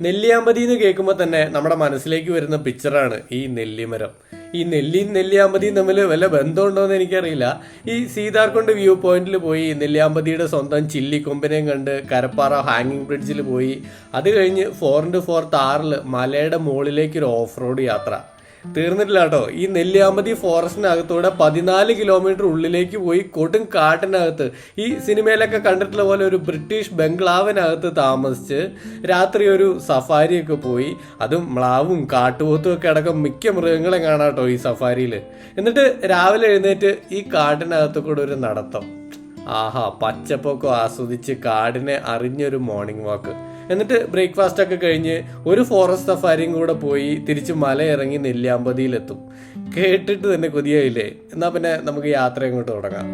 നെല്ലിയാമ്പതി എന്ന് കേൾക്കുമ്പോൾ തന്നെ നമ്മുടെ മനസ്സിലേക്ക് വരുന്ന പിക്ചറാണ് ഈ നെല്ലിമരം. ഈ നെല്ലിയും നെല്ലിയാമ്പതിയും തമ്മിൽ വല്ല ബന്ധമുണ്ടോ എന്ന് എനിക്കറിയില്ല. ഈ സീതാർകുണ്ട് വ്യൂ പോയിന്റിൽ പോയി നെല്ലിയാമ്പതിയുടെ സ്വന്തം ചില്ലിക്കൊമ്പിനെയും കണ്ട് കരപ്പാറ ഹാങ്ങിങ് ബ്രിഡ്ജിൽ പോയി. അത് കഴിഞ്ഞ് ഫോർ ഇന്റു ഫോർ താറിൽ മലയുടെ മുകളിലേക്ക് ഒരു ഓഫ് റോഡ് യാത്ര. തീർന്നിട്ടില്ല കേട്ടോ ഈ നെല്ലിയാമ്പതി ഫോറസ്റ്റിനകത്തൂടെ പതിനാല് കിലോമീറ്റർ ഉള്ളിലേക്ക് പോയി കൊടും കാട്ടിനകത്ത്. ഈ സിനിമയിലൊക്കെ കണ്ടിട്ടുള്ള പോലെ ഒരു ബ്രിട്ടീഷ് ബംഗ്ലാവിനകത്ത് താമസിച്ച് രാത്രി ഒരു സഫാരിയൊക്കെ പോയി. അതും മ്ലാവും കാട്ടുപോത്തും ഒക്കെ അടക്കം മിക്ക മൃഗങ്ങളെ കാണാം കേട്ടോ ഈ സഫാരിയിൽ എന്നിട്ട് രാവിലെ എഴുന്നേറ്റ് ഈ കാട്ടിനകത്ത് കൂടെ ഒരു നടത്തം. ആഹാ പച്ചപ്പൊക്കെ ആസ്വദിച്ച് കാടിനെ അറിഞ്ഞൊരു മോർണിംഗ് വാക്ക് എന്നിട്ട് ബ്രേക്ക്ഫാസ്റ്റ് ഒക്കെ കഴിഞ്ഞ് ഒരു ഫോറസ്റ്റ് സഫാരിയും കൂടെ പോയി തിരിച്ച് മല ഇറങ്ങി നെല്ലിയാമ്പതിയിലെത്തും. കേട്ടിട്ട് തന്നെ കൊതിയായില്ലേ? എന്നാ പിന്നെ നമുക്ക് യാത്ര അങ്ങോട്ട് തുടങ്ങാം.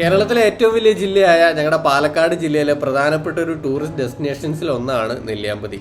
കേരളത്തിലെ ഏറ്റവും വലിയ ജില്ലയായ ഞങ്ങളുടെ പാലക്കാട് ജില്ലയിലെ പ്രധാനപ്പെട്ട ഒരു ടൂറിസ്റ്റ് ഡെസ്റ്റിനേഷൻസിൽ ഒന്നാണ് നെല്ലിയാമ്പതി.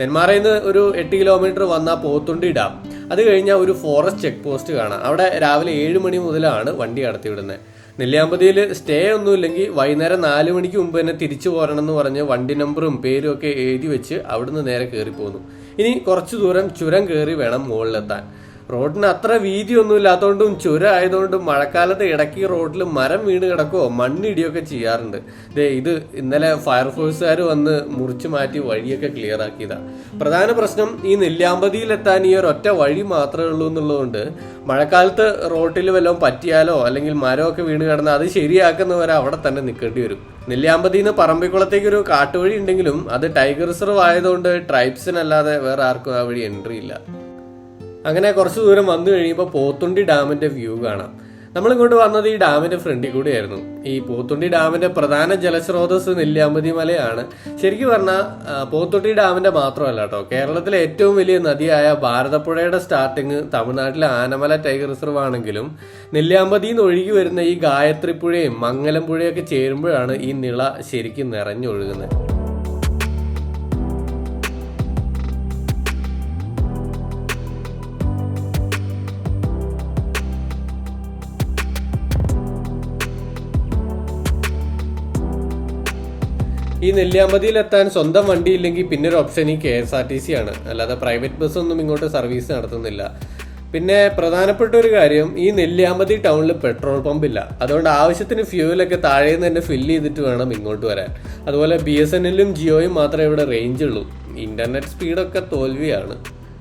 നെന്മാറയിൽ നിന്ന് ഒരു എട്ട് കിലോമീറ്റർ വന്നാൽ പോത്തുണ്ടി ഡാം. അത് കഴിഞ്ഞാൽ ഒരു ഫോറസ്റ്റ് ചെക്ക് പോസ്റ്റ് കാണാം. അവിടെ രാവിലെ ഏഴ് മണി മുതലാണ് വണ്ടി കടത്തിവിടുന്നത് നെല്ലിയാമ്പതിയിൽ സ്റ്റേ ഒന്നും ഇല്ലെങ്കിൽ വൈകുന്നേരം നാല് മണിക്ക് മുമ്പ് തന്നെ തിരിച്ചു പോരണം എന്ന് പറഞ്ഞ് വണ്ടി നമ്പറും പേരും ഒക്കെ എഴുതി വെച്ച് അവിടുന്ന് നേരെ കയറി പോന്നു ഇനി കുറച്ച് ദൂരം ചുരം കയറി വേണം മുകളിലെത്താൻ. റോഡിന് അത്ര വീതിയൊന്നും ഇല്ലാത്തതുകൊണ്ടും ചുരം ആയതുകൊണ്ടും മഴക്കാലത്ത് ഇടയ്ക്ക് റോഡിൽ മരം വീണ് കിടക്കുകയോ മണ്ണിടിയൊക്കെ ചെയ്യാറുണ്ട്. ദേ ഇത് ഇന്നലെ ഫയർഫോഴ്സുകാർ വന്ന് മുറിച്ചു മാറ്റി വഴിയൊക്കെ ക്ലിയർ ആക്കിയതാണ് പ്രധാന പ്രശ്നം ഈ നെല്ലിയാമ്പതിയിലെത്താൻ ഈ ഒറ്റ വഴി മാത്രമേ ഉള്ളൂ എന്നുള്ളതുകൊണ്ട് മഴക്കാലത്ത് റോട്ടിൽ വല്ലതും പറ്റിയാലോ അല്ലെങ്കിൽ മരമൊക്കെ വീണ് കിടന്നാൽ അത് ശരിയാക്കുന്നവരെ അവിടെ തന്നെ നിൽക്കേണ്ടി വരും. നെല്ലിയാമ്പതിയിൽ നിന്ന് പറമ്പിക്കുളത്തേക്ക് ഒരു കാട്ടുവഴി ഉണ്ടെങ്കിലും അത് ടൈഗർ റിസർവ് ആയതുകൊണ്ട് ട്രൈബ്സിനല്ലാതെ വേറെ ആർക്കും ആ വഴി എൻട്രി ഇല്ല. അങ്ങനെ കുറച്ച് ദൂരം വന്നു കഴിയുമ്പോൾ പോത്തുണ്ടി ഡാമിന്റെ വ്യൂ കാണാം. നമ്മളിങ്ങോട്ട് വന്നത് ഈ ഡാമിന്റെ ഫ്രണ്ടിൽ കൂടിയായിരുന്നു. ഈ പോത്തുണ്ടി ഡാമിന്റെ പ്രധാന ജലസ്രോതസ് നെല്ലിയാമ്പതി മലയാണ്. ശരിക്കും പറഞ്ഞാൽ പോത്തുണ്ടി ഡാമിന്റെ മാത്രമല്ല കേട്ടോ. കേരളത്തിലെ ഏറ്റവും വലിയ നദിയായ ഭാരതപ്പുഴയുടെ സ്റ്റാർട്ടിങ് തമിഴ്നാട്ടിലെ ആനമല ടൈഗർ റിസർവ് ആണെങ്കിലും നെല്ലിയാമ്പതിയിൽ നിന്ന് ഒഴുകി വരുന്ന ഈ ഗായത്രി പുഴയും മംഗലം പുഴയൊക്കെ ചേരുമ്പോഴാണ് ഈ നിള ശരിക്കും നിറഞ്ഞൊഴുകുന്നത്. ഈ നെല്ലിയാമ്പതിയിൽ എത്താൻ സ്വന്തം വണ്ടി ഇല്ലെങ്കിൽ പിന്നെ ഒരു ഓപ്ഷൻ ഈ K S R T C ആണ്. അല്ലാതെ പ്രൈവറ്റ് ബസ്സൊന്നും ഇങ്ങോട്ട് സർവീസ് നടത്തുന്നില്ല. പിന്നെ പ്രധാനപ്പെട്ട ഒരു കാര്യം ഈ നെല്ലിയാമ്പതി ടൗണിൽ പെട്രോൾ പമ്പ് ഇല്ല. അതുകൊണ്ട് ആവശ്യത്തിന് ഫ്യൂവലൊക്കെ താഴെ നിന്ന് തന്നെ ഫില്ല് ചെയ്തിട്ട് വേണം ഇങ്ങോട്ട് വരാൻ. അതുപോലെ ബി എസ് എൻ എല്ലും ജിയോയും മാത്രമേ ഇവിടെ റേഞ്ച് ഉള്ളൂ. ഇന്റർനെറ്റ് സ്പീഡൊക്കെ തോൽവിയാണ്.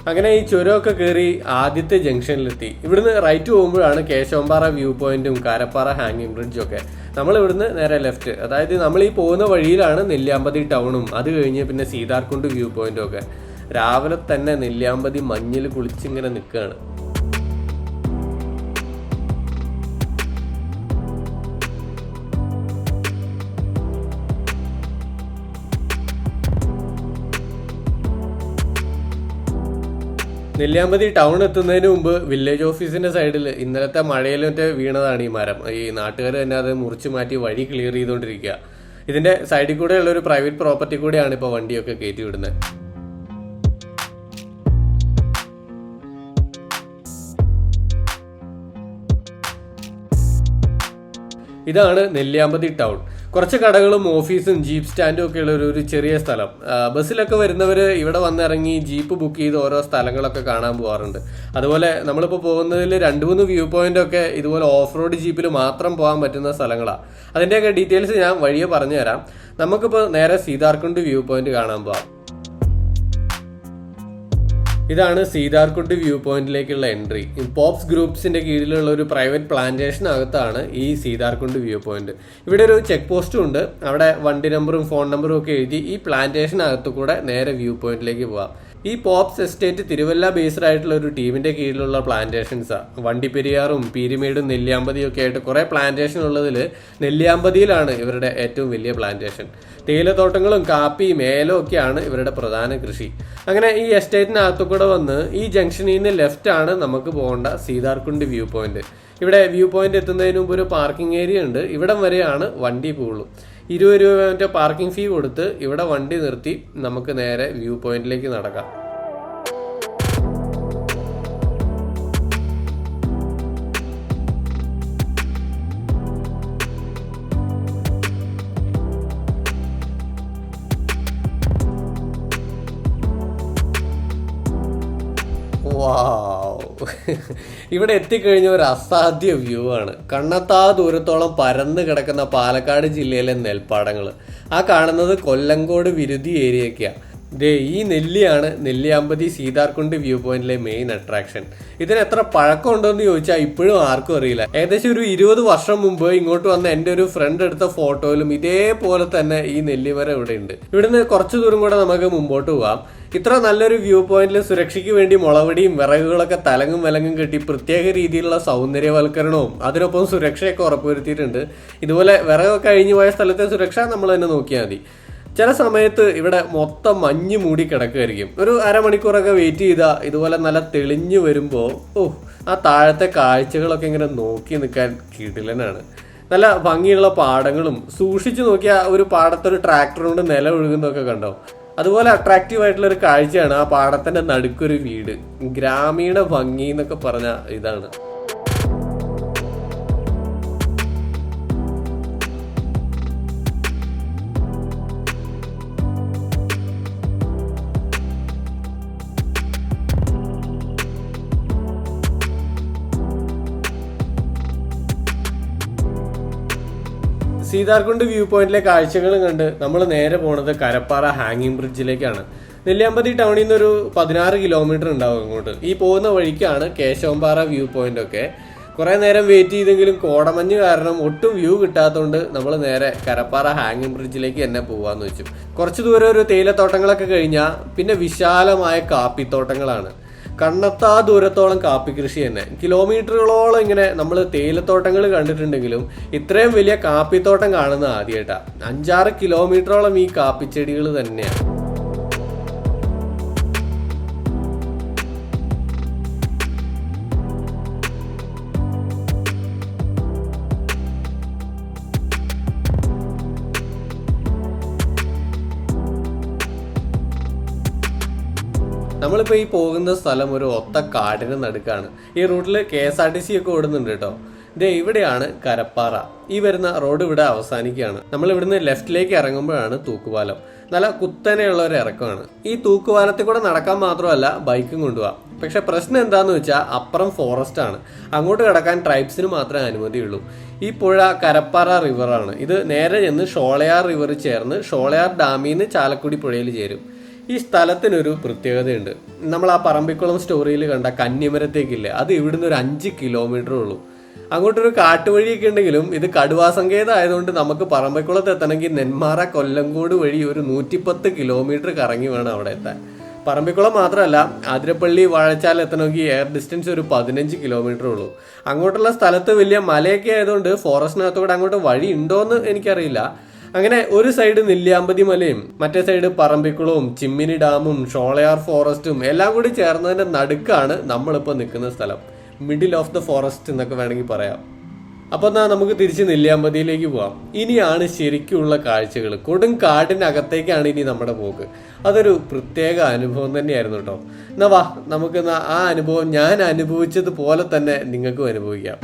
അങ്ങനെ ഈ ചുരമൊക്കെ കയറി ആദ്യത്തെ ജംഗ്ഷനിലെത്തി. ഇവിടുന്ന് റൈറ്റ് പോകുമ്പോഴാണ് കേശവമ്പാറ വ്യൂ പോയിന്റും കാരപ്പാറ ഹാങ്ങിങ് ബ്രിഡ്ജും ഒക്കെ. നമ്മൾ ഇവിടുന്ന് നേരെ ലെഫ്റ്റ് അതായത് നമ്മൾ ഈ പോകുന്ന വഴിയിലാണ് നെല്ലിയാമ്പതി ടൗണും അത് കഴിഞ്ഞ് പിന്നെ സീതാർകുണ്ട് വ്യൂ പോയിന്റും ഒക്കെ. രാവിലെ തന്നെ നെല്ലിയാമ്പതി മഞ്ഞിൽ കുളിച്ചിങ്ങനെ നിൽക്കുകയാണ്. നെല്ലിയാമ്പതി ടൗൺ എത്തുന്നതിന് മുമ്പ് വില്ലേജ് ഓഫീസിന്റെ സൈഡിൽ ഇന്നലത്തെ മഴയിൽ മറ്റേ വീണതാണ് ഈ മരം. ഈ നാട്ടുകാർ തന്നെ അത് മുറിച്ച് മാറ്റി വഴി ക്ലിയർ ചെയ്തുകൊണ്ടിരിക്കുക ഇതിന്റെ സൈഡിൽ കൂടെ ഉള്ള ഒരു പ്രൈവറ്റ് പ്രോപ്പർട്ടി കൂടെയാണ് ഇപ്പോൾ വണ്ടിയൊക്കെ കയറ്റി വിടുന്നത്. ഇതാണ് നെല്ലിയാമ്പതി ടൗൺ കുറച്ച് കടകളും ഓഫീസും ജീപ്പ് സ്റ്റാൻഡും ഒക്കെ ഉള്ള ഒരു ചെറിയ സ്ഥലം. ബസ്സിലൊക്കെ വരുന്നവർ ഇവിടെ വന്നിറങ്ങി ജീപ്പ് ബുക്ക് ചെയ്ത് ഓരോ സ്ഥലങ്ങളൊക്കെ കാണാൻ പോകാറുണ്ട് അതുപോലെ നമ്മളിപ്പോൾ പോകുന്നതിൽ രണ്ട് മൂന്ന് വ്യൂ പോയിന്റ് ഒക്കെ ഇതുപോലെ ഓഫ് റോഡ് ജീപ്പിൽ മാത്രം പോകാൻ പറ്റുന്ന സ്ഥലങ്ങളാണ് അതിന്റെയൊക്കെ ഡീറ്റെയിൽസ് ഞാൻ വഴിയെ പറഞ്ഞു തരാം നമുക്കിപ്പോൾ നേരെ സീതാർക്കുണ്ട് വ്യൂ പോയിന്റ് കാണാൻ പോവാം. ഇതാണ് സീതാർകുണ്ട് വ്യൂ പോയിന്റിലേക്കുള്ള എൻട്രി. പോപ്സ് ഗ്രൂപ്പ്സിന്റെ കീഴിലുള്ള ഒരു പ്രൈവറ്റ് പ്ലാന്റേഷൻ അകത്താണ് ഈ സീതാർകുണ്ട് വ്യൂ പോയിന്റ്. ഇവിടെ ഒരു ചെക്ക് പോസ്റ്റും ഉണ്ട്. അവിടെ വണ്ടി നമ്പറും ഫോൺ നമ്പറും ഒക്കെ എഴുതി ഈ പ്ലാന്റേഷൻ അകത്തു കൂടെ നേരെ വ്യൂ പോയിന്റിലേക്ക് പോവാം. ഈ പോപ്സ് എസ്റ്റേറ്റ് തിരുവല്ല ബേസ്ഡ് ആയിട്ടുള്ള ഒരു ടീമിന്റെ കീഴിലുള്ള പ്ലാന്റേഷൻസാണ് വണ്ടിപ്പെരിയാറും പീരിമേടും നെല്ലിയാമ്പതിയും ഒക്കെ ആയിട്ട് കുറേ പ്ലാന്റേഷൻ ഉള്ളതിൽ നെല്ലിയാമ്പതിയിലാണ് ഇവരുടെ ഏറ്റവും വലിയ പ്ലാന്റേഷൻ തേയിലത്തോട്ടങ്ങളും കാപ്പിയും ഏലം ഒക്കെയാണ് ഇവരുടെ പ്രധാന കൃഷി. അങ്ങനെ ഈ എസ്റ്റേറ്റിനകത്തു കൂടെ വന്ന് ഈ ജംഗ്ഷനിൽ നിന്ന് ലെഫ്റ്റാണ് നമുക്ക് പോകേണ്ട സീതാർകുണ്ട് വ്യൂ പോയിന്റ് ഇവിടെ വ്യൂ പോയിന്റ് എത്തുന്നതിന് മുമ്പ് ഒരു പാർക്കിംഗ് ഏരിയ ഉണ്ട്. ഇവിടം വരെയാണ് വണ്ടി പോകുള്ളൂ ഇരുപത് രൂപ മറ്റേ പാർക്കിംഗ് ഫീ കൊടുത്ത് ഇവിടെ വണ്ടി നിർത്തി നമുക്ക് നേരെ വ്യൂ പോയിന്റിലേക്ക് നടക്കാം. ഇവിടെ എത്തിക്കഴിഞ്ഞ ഒരു അസാധ്യ വ്യൂ ആണ്. കണ്ണത്താ ദൂരത്തോളം പരന്ന് കിടക്കുന്ന പാലക്കാട് ജില്ലയിലെ നെൽപ്പാടങ്ങൾ ആ കാണുന്നത് കൊല്ലങ്കോട് വിരുതി ഏരിയയൊക്കെയാണ് ദേ ഈ നെല്ലിയാണ് നെല്ലിയാമ്പതി സീതാർകുണ്ട് വ്യൂ പോയിന്റിലെ മെയിൻ അട്രാക്ഷൻ ഇതിന് എത്ര പഴക്കം ഉണ്ടോന്ന് ചോദിച്ചാൽ ഇപ്പോഴും ആർക്കും അറിയില്ല. ഏകദേശം ഒരു ഇരുപത് വർഷം മുമ്പ് ഇങ്ങോട്ട് വന്ന എന്റെ ഒരു ഫ്രണ്ട് എടുത്ത ഫോട്ടോയിലും ഇതേപോലെ തന്നെ ഈ നെല്ലിമരം ഇവിടെ ഉണ്ട്. ഇവിടുന്ന് കുറച്ച് ദൂരം കൂടെ നമുക്ക് മുമ്പോട്ട് പോവാം. ഇത്ര നല്ലൊരു വ്യൂ പോയിന്റിൽ സുരക്ഷയ്ക്ക് വേണ്ടി മുളവടിയും വിറകുകളൊക്കെ തലങ്ങും വിലങ്ങും കെട്ടി പ്രത്യേക രീതിയിലുള്ള സൗന്ദര്യവൽക്കരണവും അതിനൊപ്പം സുരക്ഷയൊക്കെ ഉറപ്പുവരുത്തിയിട്ടുണ്ട്. ഇതുപോലെ വിറകൊക്കെ കഴിഞ്ഞു പോയ സ്ഥലത്തെ സുരക്ഷ നമ്മൾ തന്നെ നോക്കിയാൽ മതി. ചില സമയത്ത് ഇവിടെ മൊത്തം മഞ്ഞ് മൂടി കിടക്കുമായിരിക്കും ഒരു അരമണിക്കൂറൊക്കെ വെയിറ്റ് ചെയ്താൽ ഇതുപോലെ നല്ല തെളിഞ്ഞു വരുമ്പോൾ ഓ ആ താഴത്തെ കാഴ്ചകളൊക്കെ ഇങ്ങനെ നോക്കി നിൽക്കാൻ കിടിലനാണ്. നല്ല ഭംഗിയുള്ള പാടങ്ങളും സൂക്ഷിച്ചു നോക്കിയാൽ ഒരു പാടത്തൊരു ട്രാക്ടർ കൊണ്ട് നില ഒഴുകുന്നതൊക്കെ കണ്ടോ? അതുപോലെ അട്രാക്റ്റീവ് ആയിട്ടുള്ള ഒരു കാഴ്ചയാണ് ആ പാടത്തിന്റെ നടുക്കൊരു വീട്. ഗ്രാമീണ ഭംഗി എന്നൊക്കെ പറഞ്ഞ ഇതാണ്. സീതാർകുണ്ട് വ്യൂ പോയിന്റിലെ കാഴ്ചകളും കണ്ട് നമ്മൾ നേരെ പോണത് കരപ്പാറ ഹാങ്ങിങ് ബ്രിഡ്ജിലേക്കാണ് നെല്ലിയാമ്പതി ടൗണിൽ നിന്ന് ഒരു പതിനാറ് കിലോമീറ്റർ ഉണ്ടാവും അങ്ങോട്ട്. ഈ പോകുന്ന വഴിക്കാണ് കേശവമ്പാറ വ്യൂ പോയിന്റ് ഒക്കെ. കുറെ നേരം വെയിറ്റ് ചെയ്തെങ്കിലും കോടമഞ്ഞ് കാരണം ഒട്ടും വ്യൂ കിട്ടാത്തതുകൊണ്ട് നമ്മൾ നേരെ കരപ്പാറ ഹാങ്ങിങ് ബ്രിഡ്ജിലേക്ക് തന്നെ പോവാന്ന് വെച്ചു. കുറച്ച് ദൂരം ഒരു തേയിലത്തോട്ടങ്ങളൊക്കെ കഴിഞ്ഞാൽ പിന്നെ വിശാലമായ കാപ്പിത്തോട്ടങ്ങളാണ്. കണ്ണത്താ ദൂരത്തോളം കാപ്പി കൃഷി തന്നെ. കിലോമീറ്ററുകളോളം ഇങ്ങനെ നമ്മൾ തേയിലത്തോട്ടങ്ങൾ കണ്ടിട്ടുണ്ടെങ്കിലും ഇത്രയും വലിയ കാപ്പിത്തോട്ടം കാണുന്ന ആദ്യമായിട്ടാണ് അഞ്ചാറ് കിലോമീറ്ററോളം ഈ കാപ്പിച്ചെടികൾ തന്നെയാണ് നമ്മളിപ്പോൾ ഈ പോകുന്ന സ്ഥലം ഒരു ഒത്ത കാടിന് നടുക്കാണ്. ഈ റൂട്ടിൽ K S R T C ഒക്കെ ഓടുന്നുണ്ട് കേട്ടോ. ദേ ഇവിടെയാണ് കരപ്പാറ. ഈ വരുന്ന റോഡ് ഇവിടെ അവസാനിക്കുകയാണ്. നമ്മൾ ഇവിടുന്ന് ലെഫ്റ്റിലേക്ക് ഇറങ്ങുമ്പോഴാണ് തൂക്കുപാലം. നല്ല കുത്തനെയുള്ള ഒരു ഇറക്കമാണ്. ഈ തൂക്കുപാലത്തിൽ കൂടെ നടക്കാൻ മാത്രമല്ല ബൈക്കും കൊണ്ടുപോകാം പക്ഷെ പ്രശ്നം എന്താണെന്ന് വെച്ചാൽ അപ്പുറം ഫോറസ്റ്റ് ആണ്. അങ്ങോട്ട് കിടക്കാൻ ട്രൈബ്സിന് മാത്രമേ അനുമതിയുള്ളൂ. ഈ പുഴ കരപ്പാറ റിവറാണ് ഇത് നേരെ ചെന്ന് ഷോളയാർ റിവർ ചേർന്ന് ഷോളയാർ ഡാമിൽ നിന്ന് ചാലക്കുടി പുഴയിൽ ചേരും. ഈ സ്ഥലത്തിനൊരു പ്രത്യേകതയുണ്ട്. നമ്മൾ ആ പറമ്പിക്കുളം സ്റ്റോറിയിൽ കണ്ട കന്യമരത്തേക്കില്ലേ അത് ഇവിടുന്ന് ഒരു അഞ്ച് കിലോമീറ്റർ ഉള്ളൂ. അങ്ങോട്ടൊരു കാട്ടുവഴിയൊക്കെ ഉണ്ടെങ്കിലും ഇത് കടുവാ സങ്കേതം ആയതുകൊണ്ട് നമുക്ക് പറമ്പിക്കുളത്ത് എത്തണമെങ്കിൽ നെന്മാറ കൊല്ലങ്കോട് വഴി ഒരു നൂറ്റിപ്പത്ത് കിലോമീറ്റർ കറങ്ങി വേണം അവിടെ എത്താൻ. പറമ്പിക്കുളം മാത്രമല്ല ആതിരപ്പള്ളി വാഴച്ചാൽ എത്തണമെങ്കിൽ എയർ ഡിസ്റ്റൻസ് ഒരു പതിനഞ്ച് കിലോമീറ്റർ ഉള്ളൂ. അങ്ങോട്ടുള്ള സ്ഥലത്ത് വലിയ മലയൊക്കെ ആയതുകൊണ്ട് ഫോറസ്റ്റിനകത്തോടെ അങ്ങോട്ട് വഴി ഉണ്ടോയെന്ന് എനിക്കറിയില്ല. അങ്ങനെ ഒരു സൈഡ് നെല്ലിയാമ്പതി മലയും മറ്റേ സൈഡ് പറമ്പിക്കുളവും ചിമ്മിനി ഡാമും ഷോളയാർ ഫോറസ്റ്റും എല്ലാം കൂടി ചേർന്നതിന്റെ നടുക്കാണ് നമ്മളിപ്പോൾ നിൽക്കുന്ന സ്ഥലം. മിഡിൽ ഓഫ് ദ ഫോറസ്റ്റ് എന്നൊക്കെ വേണമെങ്കിൽ പറയാം. അപ്പൊ എന്നാ നമുക്ക് തിരിച്ച് നെല്ലിയാമ്പതിയിലേക്ക് പോവാം. ഇനിയാണ് ശരിക്കുള്ള കാഴ്ചകൾ കൊടും കാടിനകത്തേക്കാണ് ഇനി നമ്മുടെ പോക്ക്. അതൊരു പ്രത്യേക അനുഭവം തന്നെയായിരുന്നു കേട്ടോ. എന്നാ വാ നമുക്ക് ആ അനുഭവം ഞാൻ അനുഭവിച്ചതുപോലെ തന്നെ നിങ്ങൾക്കും അനുഭവിക്കാം.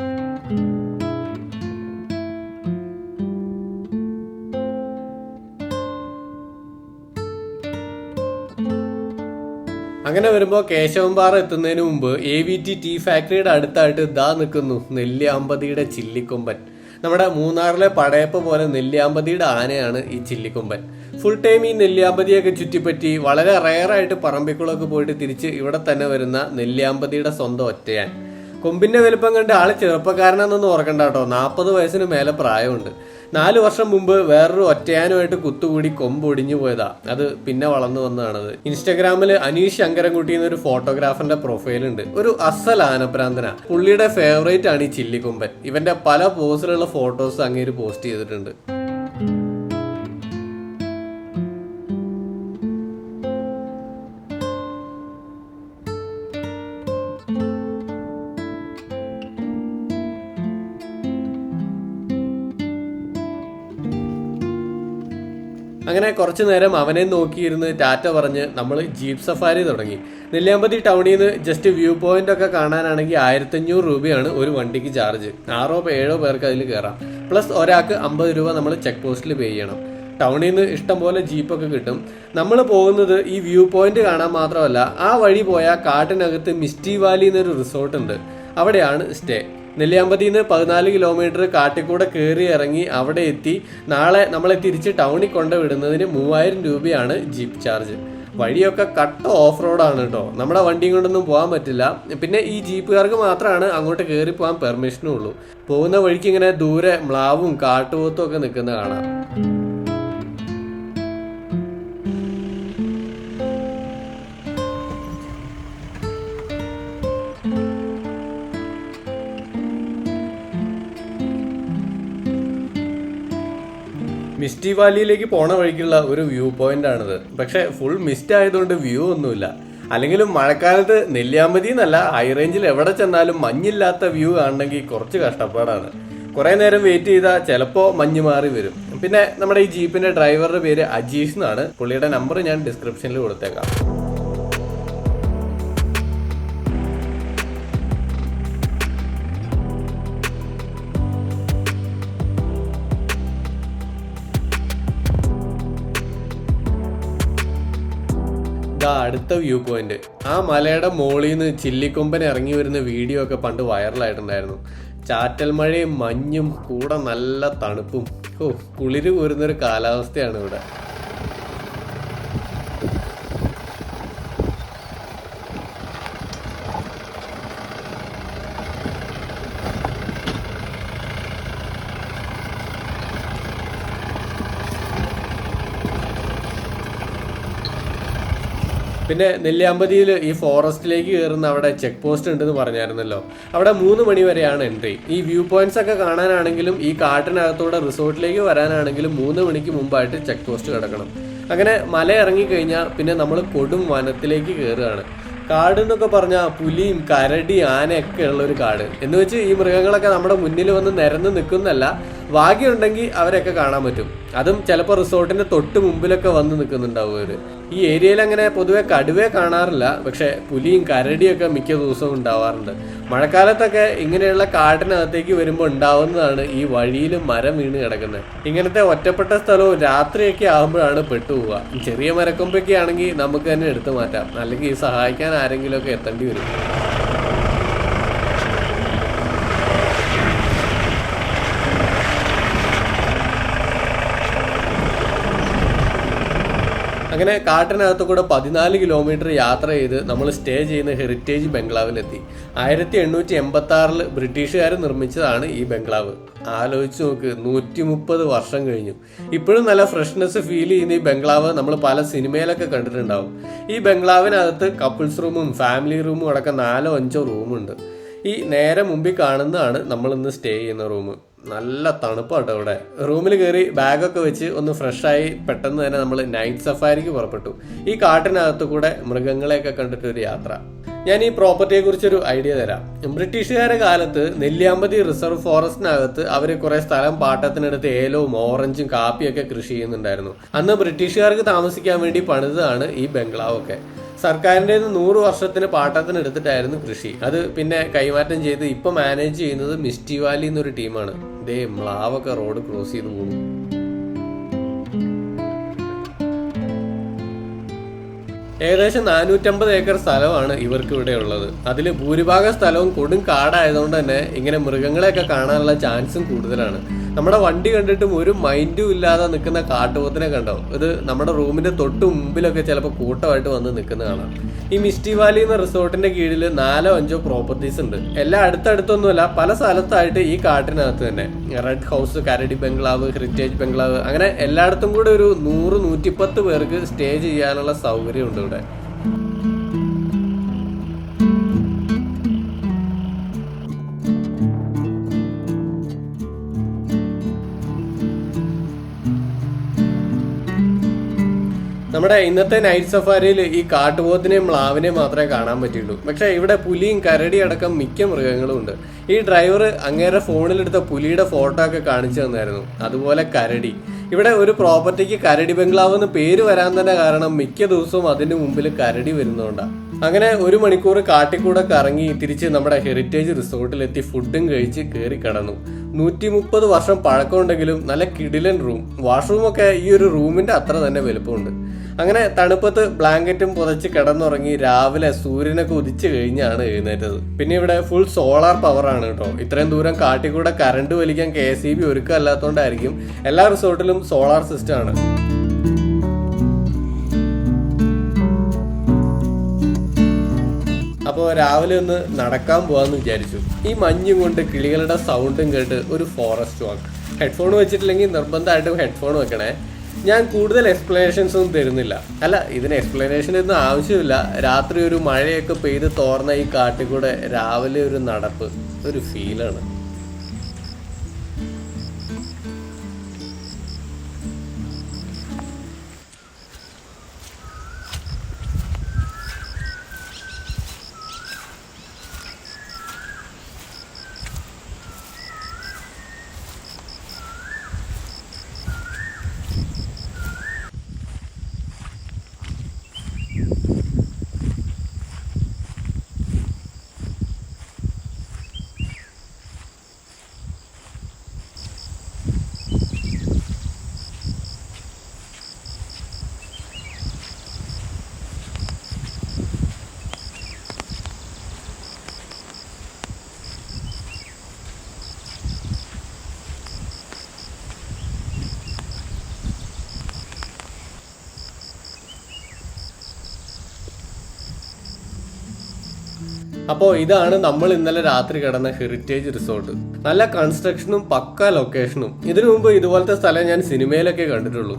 അങ്ങനെ വരുമ്പോൾ കേശവൻപാറ എത്തുന്നതിന് മുമ്പ് എ വി ടി ടീ ഫാക്ടറിയുടെ അടുത്തായിട്ട് ദാ നിൽക്കുന്നു നെല്ലിയാമ്പതിയുടെ ചില്ലിക്കൊമ്പൻ. നമ്മുടെ മൂന്നാറിലെ പടയപ്പ പോലെ നെല്ലിയാമ്പതിയുടെ ആനയാണ് ഈ ചില്ലിക്കൊമ്പൻ. ഫുൾ ടൈം ഈ നെല്ലിയാമ്പതിയൊക്കെ ചുറ്റിപ്പറ്റി വളരെ റയറായിട്ട് പറമ്പിക്കുളമൊക്കെ പോയിട്ട് തിരിച്ച് ഇവിടെ തന്നെ വരുന്ന നെല്ലിയാമ്പതിയുടെ സ്വന്തം ഒറ്റയാൻ. കൊമ്പിന്റെ വലുപ്പം കണ്ട് ആൾ ചെറുപ്പക്കാരനാണെന്ന് ഓർക്കണ്ട കേട്ടോ. നാൽപ്പത് വയസ്സിന് മേലെ പ്രായമുണ്ട്. നാല് വർഷം മുമ്പ് വേറൊരു ഒറ്റയാനുമായിട്ട് കുത്തുകൂടി കൊമ്പ് ഒടിഞ്ഞു പോയതാ. അത് പിന്നെ വളർന്നു വന്നതാണത്. ഇൻസ്റ്റാഗ്രാമിൽ അനീഷ് ശങ്കരൻകുട്ടി എന്നൊരു ഫോട്ടോഗ്രാഫറിന്റെ പ്രൊഫൈൽ ഉണ്ട്. ഒരു അസൽ ആനപ്രാന്തന. പുള്ളിയുടെ ഫേവറേറ്റ് ആണ് ഈ ചില്ലിക്കൊമ്പൻ. ഇവന്റെ പല പോസിലുള്ള ഫോട്ടോസ് അങ്ങേര് പോസ്റ്റ് ചെയ്തിട്ടുണ്ട്. കുറച്ചു നേരം അവനെ നോക്കിയിരുന്ന് ടാറ്റ പറഞ്ഞ് നമ്മൾ ജീപ്പ് സഫാരി തുടങ്ങി. നെല്ലിയാമ്പതി ടൗണിൽ നിന്ന് ജസ്റ്റ് വ്യൂ പോയിന്റ് ഒക്കെ കാണാനാണെങ്കിൽ ആയിരത്തഞ്ഞൂറ് രൂപയാണ് ഒരു വണ്ടിക്ക് ചാർജ് ആറോ ഏഴോ പേർക്ക് അതിൽ കയറാം. പ്ലസ് ഒരാൾക്ക് അമ്പത് രൂപ നമ്മൾ ചെക്ക് പോസ്റ്റിൽ പേ ചെയ്യണം. ടൗണിൽ നിന്ന് ഇഷ്ടം പോലെ ജീപ്പൊക്കെ കിട്ടും. നമ്മൾ പോകുന്നത് ഈ വ്യൂ പോയിന്റ് കാണാൻ മാത്രമല്ല ആ വഴി പോയാൽ കാട്ടിനകത്ത് മിസ്റ്റി വാലി എന്നൊരു റിസോർട്ട് ഉണ്ട്. അവിടെയാണ് സ്റ്റേ നെല്ലിയാമ്പതിയിൽ നിന്ന് പതിനാല് കിലോമീറ്റർ കാട്ടിക്കൂടെ കയറി ഇറങ്ങി അവിടെ എത്തി. നാളെ നമ്മളെ തിരിച്ച് ടൗണിൽ കൊണ്ടുവിടുന്നതിന് മൂവായിരം രൂപയാണ് ജീപ്പ് ചാർജ് വഴിയൊക്കെ കട്ട ഓഫ് റോഡാണ് കേട്ടോ നമ്മുടെ വണ്ടിയും കൊണ്ടൊന്നും പോകാൻ പറ്റില്ല. പിന്നെ ഈ ജീപ്പുകാർക്ക് മാത്രമാണ് അങ്ങോട്ട് കയറി പോകാൻ പെർമിഷനും ഉള്ളൂ. പോകുന്ന വഴിക്ക് ഇങ്ങനെ ദൂരെ മ്ലാവും കാട്ടുപോത്തും ഒക്കെ നിൽക്കുന്ന കാണാം. മിസ്റ്റി വാലിയിലേക്ക് പോണ വഴിക്കുള്ള ഒരു വ്യൂ പോയിന്റ് ആണിത് പക്ഷെ ഫുൾ മിസ്റ്റ് ആയതുകൊണ്ട് വ്യൂ ഒന്നുമില്ല. അല്ലെങ്കിലും മഴക്കാലത്ത് നെല്ലിയാമ്പതി എന്നല്ല ഹൈ റേഞ്ചിൽ എവിടെ ചെന്നാലും മഞ്ഞില്ലാത്ത വ്യൂ കാണണമെങ്കിൽ കുറച്ച് കഷ്ടപ്പാടാണ്. കുറെ നേരം വെയിറ്റ് ചെയ്താൽ ചിലപ്പോൾ മഞ്ഞ് മാറി വരും. പിന്നെ നമ്മുടെ ഈ ജീപ്പിന്റെ ഡ്രൈവറുടെ പേര് അജീഷ് എന്നാണ്. പുള്ളിയുടെ നമ്പർ ഞാൻ ഡിസ്ക്രിപ്ഷനിൽ കൊടുത്തേക്കാം. അടുത്ത വ്യൂ പോയിന്റ്. ആ മലയുടെ മോളിൽ നിന്ന് ചില്ലിക്കൊമ്പൻ ഇറങ്ങി വരുന്ന വീഡിയോ ഒക്കെ പണ്ട് വൈറലായിട്ടുണ്ടായിരുന്നു. ചാറ്റൽ മഴയും മഞ്ഞും കൂടെ നല്ല തണുപ്പും. ഓ കുളിര് കോരുന്നൊരു കാലാവസ്ഥയാണ് ഇവിടെ. പിന്നെ നെല്ലിയാമ്പതിയിൽ ഈ ഫോറസ്റ്റിലേക്ക് കയറുന്ന അവിടെ ചെക്ക് പോസ്റ്റ് ഉണ്ടെന്ന് പറഞ്ഞായിരുന്നല്ലോ. അവിടെ മൂന്ന് മണി വരെയാണ് എൻട്രി. ഈ വ്യൂ പോയിന്റ്സ് ഒക്കെ കാണാനാണെങ്കിലും ഈ കാട്ടിനകത്തൂടെ റിസോർട്ടിലേക്ക് വരാനാണെങ്കിലും മൂന്ന് മണിക്ക് മുമ്പായിട്ട് ചെക്ക് പോസ്റ്റ് കിടക്കണം. അങ്ങനെ മല ഇറങ്ങിക്കഴിഞ്ഞാൽ പിന്നെ നമ്മൾ കൊടും വനത്തിലേക്ക് കയറുകയാണ്. കാട് എന്നൊക്കെ പറഞ്ഞാൽ പുലിയും കരടി ആനയൊക്കെ ഉള്ള ഒരു കാട്. എന്ന് വെച്ച് ഈ മൃഗങ്ങളൊക്കെ നമ്മുടെ മുന്നിൽ വന്ന് നിരന്ന് നിൽക്കുന്നല്ല ഭാഗ്യമുണ്ടെങ്കിൽ അവരെയൊക്കെ കാണാൻ പറ്റും. അതും ചിലപ്പോൾ റിസോർട്ടിന്റെ തൊട്ട് മുമ്പിലൊക്കെ വന്ന് നിൽക്കുന്നുണ്ടാവും അവർ ഈ ഏരിയയിൽ അങ്ങനെ പൊതുവെ കടുവേ കാണാറില്ല പക്ഷെ പുലിയും കരടിയൊക്കെ മിക്ക ദിവസവും ഉണ്ടാവാറുണ്ട്. മഴക്കാലത്തൊക്കെ ഇങ്ങനെയുള്ള കാട്ടിനകത്തേക്ക് വരുമ്പോൾ ഉണ്ടാവുന്നതാണ് ഈ വഴിയിൽ മരം വീണ് കിടക്കുന്നത്. ഇങ്ങനത്തെ ഒറ്റപ്പെട്ട സ്ഥലവും രാത്രിയൊക്കെ ആകുമ്പോഴാണ് പെട്ടുപോവുക. ചെറിയ മരക്കൊമ്പൊക്കെ ആണെങ്കിൽ നമുക്ക് തന്നെ എടുത്തു മാറ്റാം. അല്ലെങ്കിൽ സഹായിക്കാൻ ആരെങ്കിലുമൊക്കെ എത്തേണ്ടി വരും. അങ്ങനെ കാട്ടിനകത്ത് കൂടെ പതിനാല് കിലോമീറ്റർ യാത്ര ചെയ്ത് നമ്മൾ സ്റ്റേ ചെയ്യുന്ന ഹെറിറ്റേജ് ബംഗ്ലാവിലെത്തി. ആയിരത്തി എണ്ണൂറ്റി എൺപത്തി ആറിൽ ബ്രിട്ടീഷുകാർ നിർമ്മിച്ചതാണ് ഈ ബംഗ്ലാവ്. ആലോചിച്ച് നോക്ക് നൂറ്റി മുപ്പത് വർഷം കഴിഞ്ഞു. ഇപ്പോഴും നല്ല ഫ്രഷ്നെസ് ഫീൽ ചെയ്യുന്ന ഈ ബംഗ്ലാവ് നമ്മൾ പല സിനിമയിലൊക്കെ കണ്ടിട്ടുണ്ടാവും. ഈ ബംഗ്ലാവിനകത്ത് കപ്പിൾസ് റൂമും ഫാമിലി റൂമും അടക്കം നാലോ അഞ്ചോ റൂമുണ്ട് ഈ നേരെ മുമ്പിൽ കാണുന്നതാണ് നമ്മൾ ഇന്ന് സ്റ്റേ ചെയ്യുന്ന റൂം നല്ല തണുപ്പാട്ടോ ഇവിടെ റൂമിൽ കയറി ബാഗൊക്കെ വെച്ച് ഒന്ന് ഫ്രഷായി പെട്ടെന്ന് തന്നെ നമ്മൾ നൈറ്റ് സഫാരിക്ക് പുറപ്പെട്ടു. ഈ കാട്ടിനകത്തു കൂടെ മൃഗങ്ങളെയൊക്കെ കണ്ടിട്ട് ഒരു യാത്ര. ഞാൻ ഈ പ്രോപ്പർട്ടിയെ കുറിച്ചൊരു ഐഡിയ തരാം. ബ്രിട്ടീഷുകാരുടെ കാലത്ത് നെല്ലിയാമ്പതി റിസർവ് ഫോറസ്റ്റിനകത്ത് അവർ കുറെ സ്ഥലം പാട്ടത്തിനെടുത്ത് ഏലവും ഓറഞ്ചും കാപ്പിയൊക്കെ കൃഷി ചെയ്യുന്നുണ്ടായിരുന്നു. അന്ന് ബ്രിട്ടീഷുകാർക്ക് താമസിക്കാൻ വേണ്ടി പണിതാണ് ഈ ബംഗ്ലാവൊക്കെ. സർക്കാരിന്റെ നൂറ് വർഷത്തിന് പാട്ടത്തിന് എടുത്തിട്ടായിരുന്നു കൃഷി. അത് പിന്നെ കൈമാറ്റം ചെയ്ത് ഇപ്പൊ മാനേജ് ചെയ്യുന്നത് മിസ്റ്റി വാലി എന്നൊരു ടീമാണ്. ദേ മ്ലാവൊക്കെ റോഡ് ക്രോസ് ചെയ്ത് പോകും ഏകദേശം നാനൂറ്റമ്പത് ഏക്കർ സ്ഥലമാണ് ഇവർക്ക് ഇവിടെ ഉള്ളത്. അതിൽ ഭൂരിഭാഗം സ്ഥലവും കൊടും കാടായതുകൊണ്ട് തന്നെ ഇങ്ങനെ മൃഗങ്ങളെയൊക്കെ കാണാനുള്ള ചാൻസും കൂടുതലാണ്. നമ്മുടെ വണ്ടി കണ്ടിട്ടും ഒരു മൈൻഡും ഇല്ലാതെ നിൽക്കുന്ന കാട്ടുപോത്തിനെ കണ്ടോ? ഇത് നമ്മുടെ റൂമിന്റെ തൊട്ട് മുമ്പിലൊക്കെ ചിലപ്പോൾ കൂട്ടമായിട്ട് വന്ന് നിൽക്കുന്ന കാണാം. ഈ മിസ്റ്റി വാലി എന്ന റിസോർട്ടിന്റെ കീഴിൽ നാലോ അഞ്ചോ പ്രോപ്പർട്ടീസ് ഉണ്ട്. എല്ലാം അടുത്തടുത്തൊന്നുമല്ല പല സ്ഥലത്തായിട്ട് ഈ കാട്ടിനകത്ത് തന്നെ. റെഡ് ഹൗസ് കരടി ബംഗ്ലാവ് ഹെറിറ്റേജ് ബംഗ്ലാവ് അങ്ങനെ എല്ലായിടത്തും കൂടെ ഒരു നൂറ് നൂറ്റിപ്പത്ത് പേർക്ക് സ്റ്റേ ചെയ്യാനുള്ള സൗകര്യമുണ്ട് ഇവിടെ. നമ്മുടെ ഇന്നത്തെ നൈറ്റ് സഫാരിയിൽ ഈ കാട്ടുപോത്തിനെയും മ്ലാവിനെയും മാത്രമേ കാണാൻ പറ്റിയുള്ളൂ. പക്ഷേ ഇവിടെ പുലിയും കരടി അടക്കം മിക്ക മൃഗങ്ങളും ഉണ്ട്. ഈ ഡ്രൈവർ അങ്ങേരെ ഫോണിലെടുത്ത പുലിയുടെ ഫോട്ടോ ഒക്കെ കാണിച്ചു തന്നായിരുന്നു. അതുപോലെ കരടി. ഇവിടെ ഒരു പ്രോപ്പർട്ടിക്ക് കരടി ബംഗ്ലാവ് എന്ന് പേര് വരാൻ തന്നെ കാരണം മിക്ക ദിവസവും അതിന്റെ മുമ്പിൽ കരടി വരുന്നതുകൊണ്ടാണ് അങ്ങനെ ഒരു മണിക്കൂർ കാട്ടിക്കൂടെ കറങ്ങി തിരിച്ച് നമ്മുടെ ഹെറിറ്റേജ് റിസോർട്ടിലെത്തി ഫുഡും കഴിച്ച് കയറി കിടന്നു. നൂറ്റി മുപ്പത് വർഷം പഴക്കമുണ്ടെങ്കിലും നല്ല കിടിലൻ റൂം വാഷ്റൂമൊക്കെ ഈ ഒരു റൂമിന്റെ അത്ര തന്നെ വലുപ്പമുണ്ട്. അങ്ങനെ തണുപ്പത്ത് ബ്ലാങ്കറ്റും പുതച്ച് കിടന്നുറങ്ങി രാവിലെ സൂര്യനൊക്കെ ഉദിച്ചു കഴിഞ്ഞാണ് എഴുന്നേറ്റത്. പിന്നെ ഇവിടെ ഫുൾ സോളാർ പവർ ആണ് കേട്ടോ. ഇത്രയും ദൂരം കാട്ടിക്കൂടെ കറണ്ട് വലിക്കാൻ കെ ഇ ബി ഒരുക്കമല്ലാത്തതുകൊണ്ടായിരിക്കും എല്ലാ റിസോർട്ടിലും സോളാർ സിസ്റ്റം അപ്പോൾ രാവിലെ ഒന്ന് നടക്കാൻ പോകാമെന്ന് വിചാരിച്ചു. ഈ മഞ്ഞും കൊണ്ട് കിളികളുടെ സൗണ്ടും കേട്ട് ഒരു ഫോറസ്റ്റ് വാക്ക് ഹെഡ്ഫോൺ വെച്ചിട്ടില്ലെങ്കിൽ നിർബന്ധമായിട്ടും ഹെഡ്ഫോൺ വെക്കണേ. ഞാൻ കൂടുതൽ എക്സ്പ്ലനേഷൻസ് ഒന്നും തരുന്നില്ല. അല്ല ഇതിന് എക്സ്പ്ലനേഷൻ ഒന്നും ആവശ്യമില്ല. രാത്രി ഒരു മഴയൊക്കെ പെയ്ത് തോർന്ന ഈ കാട്ടിൽ കൂടെ രാവിലെ ഒരു നടപ്പ് ഒരു ഫീലാണ് അപ്പോൾ ഇതാണ് നമ്മൾ ഇന്നലെ രാത്രി കിടന്ന ഹെറിറ്റേജ് റിസോർട്ട് നല്ല കൺസ്ട്രക്ഷനും പക്ക ലൊക്കേഷനും ഇതിനു മുമ്പ് ഇതുപോലത്തെ സ്ഥലം ഞാൻ സിനിമയിലൊക്കെ കണ്ടിട്ടുള്ളൂ.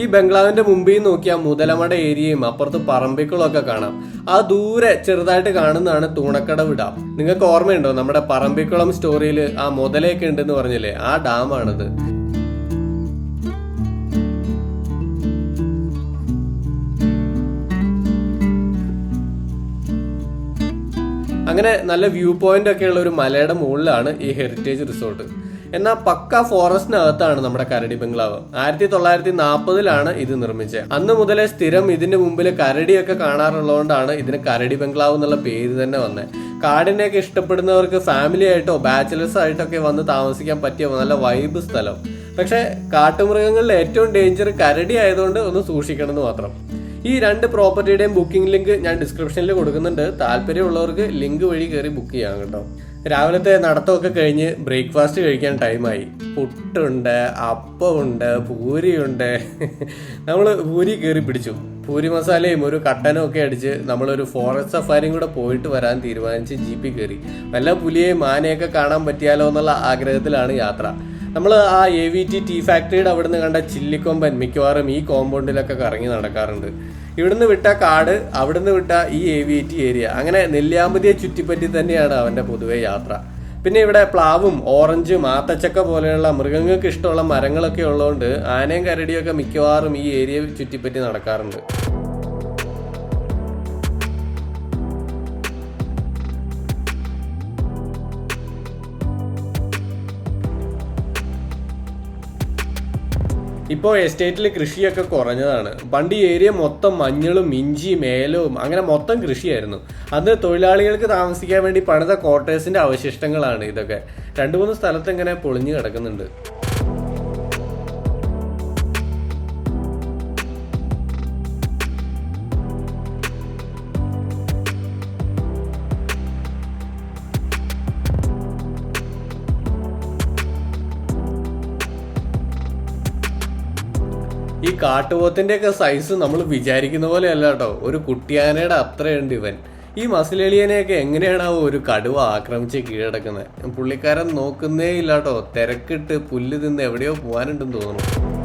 ഈ ബംഗ്ലാവിന്റെ മുമ്പിൽ നോക്കിയാൽ മുതലമട ഏരിയയും അപ്പുറത്ത് പറമ്പിക്കുളം ഒക്കെ കാണാം. ആ ദൂരെ ചെറുതായിട്ട് കാണുന്നതാണ് തൂണക്കടവ് വിട നിങ്ങൾക്ക് ഓർമ്മയുണ്ടോ നമ്മുടെ പറമ്പിക്കുളം സ്റ്റോറിയിൽ ആ മുതലയൊക്കെ ഉണ്ടെന്ന് പറഞ്ഞില്ലേ? ആ ഡാമാണിത്. അങ്ങനെ നല്ല വ്യൂ പോയിന്റ് ഒക്കെ ഉള്ള ഒരു മലയുടെ മുകളിലാണ് ഈ ഹെറിറ്റേജ് റിസോർട്ട് എന്നാൽ പക്ക ഫോറസ്റ്റിനകത്താണ് നമ്മുടെ കരടി ബംഗ്ലാവ്. ആയിരത്തി തൊള്ളായിരത്തി നാൽപ്പതിലാണ് ഇത് നിർമ്മിച്ചത്. അന്ന് മുതലേ സ്ഥിരം ഇതിന്റെ മുമ്പിൽ കരടിയൊക്കെ കാണാറുള്ളതുകൊണ്ടാണ് ഇതിന് കരടി ബംഗ്ലാവ് എന്നുള്ള പേര് തന്നെ വന്നത് കാടിനെയൊക്കെ ഇഷ്ടപ്പെടുന്നവർക്ക് ഫാമിലി ആയിട്ടോ ബാച്ചിലേഴ്സ് ആയിട്ടൊക്കെ വന്ന് താമസിക്കാൻ പറ്റിയ നല്ല വൈബ് സ്ഥലം. പക്ഷെ കാട്ടുമൃഗങ്ങളിൽ ഏറ്റവും ഡേഞ്ചർ കരടി ആയതുകൊണ്ട് ഒന്ന് സൂക്ഷിക്കണം എന്ന് മാത്രം. ഈ രണ്ട് പ്രോപ്പർട്ടിയുടെയും ബുക്കിംഗ് ലിങ്ക് ഞാൻ ഡിസ്ക്രിപ്ഷനിൽ കൊടുക്കുന്നുണ്ട്. താല്പര്യമുള്ളവർക്ക് ലിങ്ക് വഴി കയറി ബുക്ക് ചെയ്യാം കേട്ടോ. രാവിലത്തെ നടത്തമൊക്കെ കഴിഞ്ഞ് ബ്രേക്ക്ഫാസ്റ്റ് കഴിക്കാൻ ടൈമായി പുട്ടുണ്ട് അപ്പമുണ്ട് പൂരിയുണ്ട്. നമ്മൾ പൂരി കയറി പിടിച്ചു. പൂരി മസാലയും ഒരു കട്ടനും ഒക്കെ അടിച്ച് നമ്മളൊരു ഫോറസ്റ്റ് സഫാരിയും കൂടെ പോയിട്ട് വരാൻ തീരുമാനിച്ച് ജീപ്പിൽ കയറി. വല്ല പുലിയെയും മാനയൊക്കെ കാണാൻ പറ്റിയാലോ എന്നുള്ള ആഗ്രഹത്തിലാണ് യാത്ര. നമ്മൾ ആ എ വി ടി ടീ ഫാക്ടറിയുടെ അവിടുന്ന് കണ്ട ചില്ലിക്കൊമ്പൻ മിക്കവാറും ഈ കോമ്പൗണ്ടിലൊക്കെ കറങ്ങി നടക്കാറുണ്ട്. ഇവിടുന്ന് വിട്ട കാട് അവിടുന്ന് വിട്ട ഈ എ വി ടി ഏരിയ അങ്ങനെ നെല്ലിയാമ്പതിയെ ചുറ്റിപ്പറ്റി തന്നെയാണ് അവന്റെ പൊതുവെ യാത്ര. പിന്നെ ഇവിടെ പ്ലാവും ഓറഞ്ചും ആത്തച്ചക്ക പോലെയുള്ള മൃഗങ്ങൾക്ക് ഇഷ്ടമുള്ള മരങ്ങളൊക്കെ ഉള്ളതുകൊണ്ട് ആനയും കരടിയൊക്കെ മിക്കവാറും ഈ ഏരിയ ചുറ്റിപ്പറ്റി നടക്കാറുണ്ട്. ഇപ്പോൾ എസ്റ്റേറ്റിൽ കൃഷിയൊക്കെ കുറഞ്ഞതാണ്. പണ്ട് ഏരിയ മൊത്തം മഞ്ഞളും ഇഞ്ചിയും മേലവും അങ്ങനെ മൊത്തം കൃഷിയായിരുന്നു. അന്ന് തൊഴിലാളികൾക്ക് താമസിക്കാൻ വേണ്ടി പണിത ക്വാർട്ടേഴ്സിന്റെ അവശിഷ്ടങ്ങളാണ് ഇതൊക്കെ. രണ്ട് മൂന്ന് സ്ഥലത്ത് ഇങ്ങനെ പൊളിഞ്ഞു കിടക്കുന്നുണ്ട്. ഈ കാട്ടുപോത്തിന്റെ ഒക്കെ സൈസ് നമ്മൾ വിചാരിക്കുന്ന പോലെ അല്ല കേട്ടോ. ഒരു കുട്ടിയാനയുടെ അത്രയുണ്ട് ഇവൻ. ഈ മസിലെളിയനെയൊക്കെ എങ്ങനെയാണാവോ ഒരു കടുവ ആക്രമിച്ച് കീഴടക്കുന്നത്. പുള്ളിക്കാരൻ നോക്കുന്നേ ഇല്ല കേട്ടോ. തിരക്കിട്ട് പുല്ല് തിന്ന് എവിടെയോ പോകാനുണ്ടെന്ന് തോന്നുന്നു.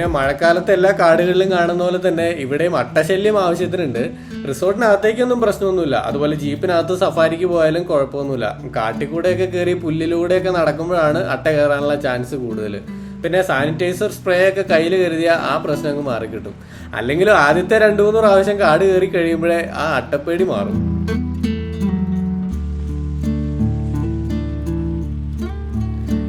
പിന്നെ മഴക്കാലത്ത് എല്ലാ കാടുകളിലും കാണുന്ന പോലെ തന്നെ ഇവിടെയും അട്ടശല്യം ആവശ്യത്തിനുണ്ട്. റിസോർട്ടിനകത്തേക്കൊന്നും പ്രശ്നമൊന്നുമില്ല. അതുപോലെ ജീപ്പിനകത്ത് സഫാരിക്ക് പോയാലും കുഴപ്പമൊന്നുമില്ല. കാട്ടിക്കൂടെയൊക്കെ കയറി പുല്ലിലൂടെയൊക്കെ നടക്കുമ്പോഴാണ് അട്ട കയറാനുള്ള ചാൻസ് കൂടുതൽ. പിന്നെ സാനിറ്റൈസർ സ്പ്രേ ഒക്കെ കയ്യിൽ കരുതിയാൽ ആ പ്രശ്നം അങ്ങ് മാറിക്കിട്ടും. അല്ലെങ്കിലും ആദ്യത്തെ രണ്ടു മൂന്ന് പ്രാവശ്യം കാട് കയറി കഴിയുമ്പോഴേ ആ അട്ടപ്പേടി മാറും.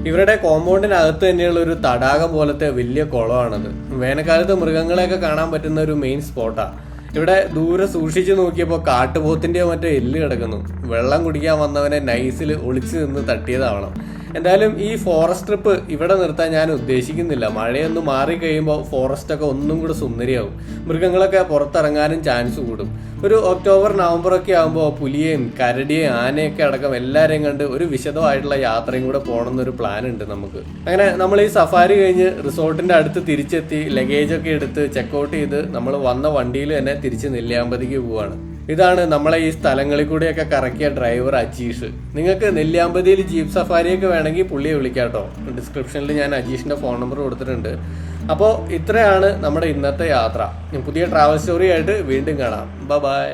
ഇവരുടെ കോമ്പൗണ്ടിനകത്ത് തന്നെയുള്ള ഒരു തടാകം പോലത്തെ വലിയ കുളമാണത്. വേനൽക്കാലത്ത് മൃഗങ്ങളെയൊക്കെ കാണാൻ പറ്റുന്ന ഒരു മെയിൻ സ്പോട്ടാണ് ഇവിടെ ദൂരെ സൂക്ഷിച്ചു നോക്കിയപ്പോൾ കാട്ടുപോത്തിന്റെയോ മറ്റോ എല്ല് കിടക്കുന്നു. വെള്ളം കുടിക്കാൻ വന്നവനെ നൈസിൽ ഒളിച്ചു നിന്ന് തട്ടിയതാവണം. എന്തായാലും ഈ ഫോറസ്റ്റ് ട്രിപ്പ് ഇവിടെ നിർത്താൻ ഞാൻ ഉദ്ദേശിക്കുന്നില്ല. മഴയൊന്ന് മാറി കഴിയുമ്പോൾ ഫോറസ്റ്റ് ഒക്കെ ഒന്നും കൂടെ സുന്ദരിയാവും. മൃഗങ്ങളൊക്കെ പുറത്തിറങ്ങാനും ചാൻസ് കൂടും. ഒരു ഒക്ടോബർ നവംബർ ഒക്കെ ആകുമ്പോൾ പുലിയെയും കരടിയെയും ആനയൊക്കെ അടക്കം എല്ലാവരെയും കണ്ട് ഒരു വിശദമായിട്ടുള്ള യാത്രയും കൂടെ പോകണം എന്നൊരു പ്ലാൻ ഉണ്ട് നമുക്ക്. അങ്ങനെ നമ്മൾ ഈ സഫാരി കഴിഞ്ഞ് റിസോർട്ടിന്റെ അടുത്ത് തിരിച്ചെത്തി ലഗേജ് ഒക്കെ എടുത്ത് ചെക്കൗട്ട് ചെയ്ത് നമ്മൾ വന്ന വണ്ടിയിൽ തന്നെ തിരിച്ച് നെല്ലിയാമ്പതിക്ക് പോവാണ്. ഇതാണ് നമ്മളെ ഈ സ്ഥലങ്ങളിൽ കൂടെയൊക്കെ കറക്കിയ ഡ്രൈവർ അജീഷ്. നിങ്ങൾക്ക് നെല്ലിയാമ്പതിയിൽ ജീപ്പ് സഫാരിയൊക്കെ വേണമെങ്കിൽ പുള്ളിയെ വിളിക്കാട്ടോ ഡിസ്ക്രിപ്ഷനിൽ ഞാൻ അജീഷിന്റെ ഫോൺ നമ്പർ കൊടുത്തിട്ടുണ്ട്. അപ്പോൾ ഇത്രയാണ് നമ്മുടെ ഇന്നത്തെ യാത്ര. പുതിയ ട്രാവൽ സ്റ്റോറി ആയിട്ട് വീണ്ടും കാണാം. ബ ബൈ